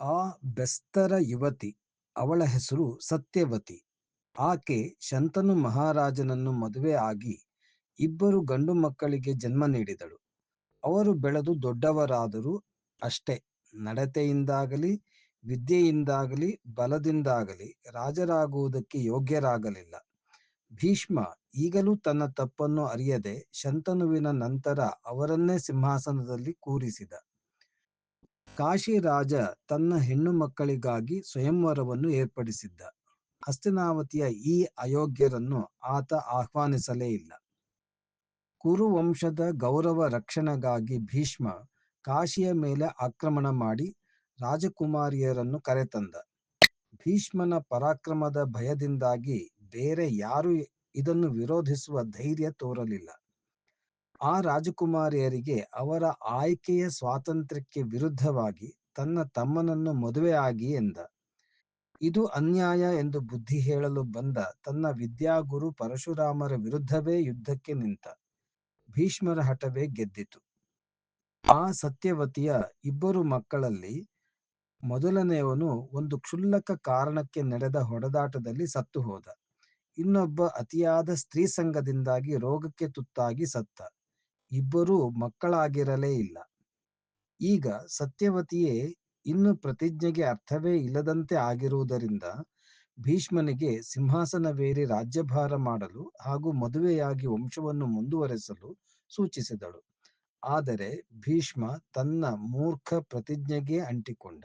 ಆ ಬೆಸ್ತರ ಯುವತಿ ಅವಳ ಹೆಸರು ಸತ್ಯವತಿ. ಆಕೆ ಶಂತನು ಮಹಾರಾಜನನ್ನು ಮದುವೆ ಆಗಿ ಇಬ್ಬರು ಗಂಡು ಮಕ್ಕಳಿಗೆ ಜನ್ಮ ನೀಡಿದಳು. ಅವರು ಬೆಳೆದು ದೊಡ್ಡವರಾದರೂ ಅಷ್ಟೇ. ನಡತೆಯಿಂದಾಗಲಿ, ವಿದ್ಯೆಯಿಂದಾಗಲಿ, ಬಲದಿಂದಾಗಲಿ ರಾಜರಾಗುವುದಕ್ಕೆ ಯೋಗ್ಯರಾಗಲಿಲ್ಲ. ಭೀಷ್ಮ ಈಗಲೂ ತನ್ನ ತಪ್ಪನ್ನು ಅರಿಯದೆ ಶಂತನುವಿನ ನಂತರ ಅವರನ್ನೇ ಸಿಂಹಾಸನದಲ್ಲಿ ಕೂರಿಸಿದ. ಕಾಶಿ ರಾಜ ತನ್ನ ಹೆಣ್ಣು ಮಕ್ಕಳಿಗಾಗಿ ಸ್ವಯಂವರವನ್ನು ಏರ್ಪಡಿಸಿದ್ದ. ಹಸ್ತಿನಾವತಿಯ ಈ ಅಯೋಗ್ಯರನ್ನು ಆತ ಆಹ್ವಾನಿಸಲೇ ಇಲ್ಲ. ಕುರುವಂಶದ ಗೌರವ ರಕ್ಷಣೆಗಾಗಿ ಭೀಷ್ಮ ಕಾಶಿಯ ಮೇಲೆ ಆಕ್ರಮಣ ಮಾಡಿ ರಾಜಕುಮಾರಿಯರನ್ನು ಕರೆತಂದ. ಭೀಷ್ಮನ ಪರಾಕ್ರಮದ ಭಯದಿಂದಾಗಿ ಬೇರೆ ಯಾರು ಇದನ್ನು ವಿರೋಧಿಸುವ ಧೈರ್ಯ ತೋರಲಿಲ್ಲ. ಆ ರಾಜಕುಮಾರಿಯರಿಗೆ ಅವರ ಆಯ್ಕೆಯ ಸ್ವಾತಂತ್ರ್ಯಕ್ಕೆ ವಿರುದ್ಧವಾಗಿ ತನ್ನ ತಮ್ಮನನ್ನು ಮದುವೆಯಾಗಿ ಎಂದ. ಇದು ಅನ್ಯಾಯ ಎಂದು ಬುದ್ಧಿ ಹೇಳಲು ಬಂದ ತನ್ನ ವಿದ್ಯಾಗುರು ಪರಶುರಾಮರ ವಿರುದ್ಧವೇ ಯುದ್ಧಕ್ಕೆ ನಿಂತ ಭೀಷ್ಮರ ಹಠವೇ ಗೆದ್ದಿತು. ಆ ಸತ್ಯವತಿಯ ಇಬ್ಬರು ಮಕ್ಕಳಲ್ಲಿ ಮೊದಲನೆಯವನು ಒಂದು ಕ್ಷುಲ್ಲಕ ಕಾರಣಕ್ಕೆ ನಡೆದ ಹೊಡೆದಾಟದಲ್ಲಿ ಸತ್ತು ಹೋದ. ಇನ್ನೊಬ್ಬ ಅತಿಯಾದ ಸ್ತ್ರೀ ಸಂಘದಿಂದಾಗಿ ರೋಗಕ್ಕೆ ತುತ್ತಾಗಿ ಸತ್ತ. ಇಬ್ಬರೂ ಮಕ್ಕಳಾಗಿರಲೇ ಇಲ್ಲ. ಈಗ ಸತ್ಯವತಿಯೇ ಇನ್ನು ಪ್ರತಿಜ್ಞೆಗೆ ಅರ್ಥವೇ ಇಲ್ಲದಂತೆ ಆಗಿರುವುದರಿಂದ ಭೀಷ್ಮನಿಗೆ ಸಿಂಹಾಸನವೇರಿ ರಾಜ್ಯಭಾರ ಮಾಡಲು ಹಾಗೂ ಮದುವೆಯಾಗಿ ವಂಶವನ್ನು ಮುಂದುವರೆಸಲು ಸೂಚಿಸಿದಳು. ಆದರೆ ಭೀಷ್ಮ ತನ್ನ ಮೂರ್ಖ ಪ್ರತಿಜ್ಞೆಗೆ ಅಂಟಿಕೊಂಡ.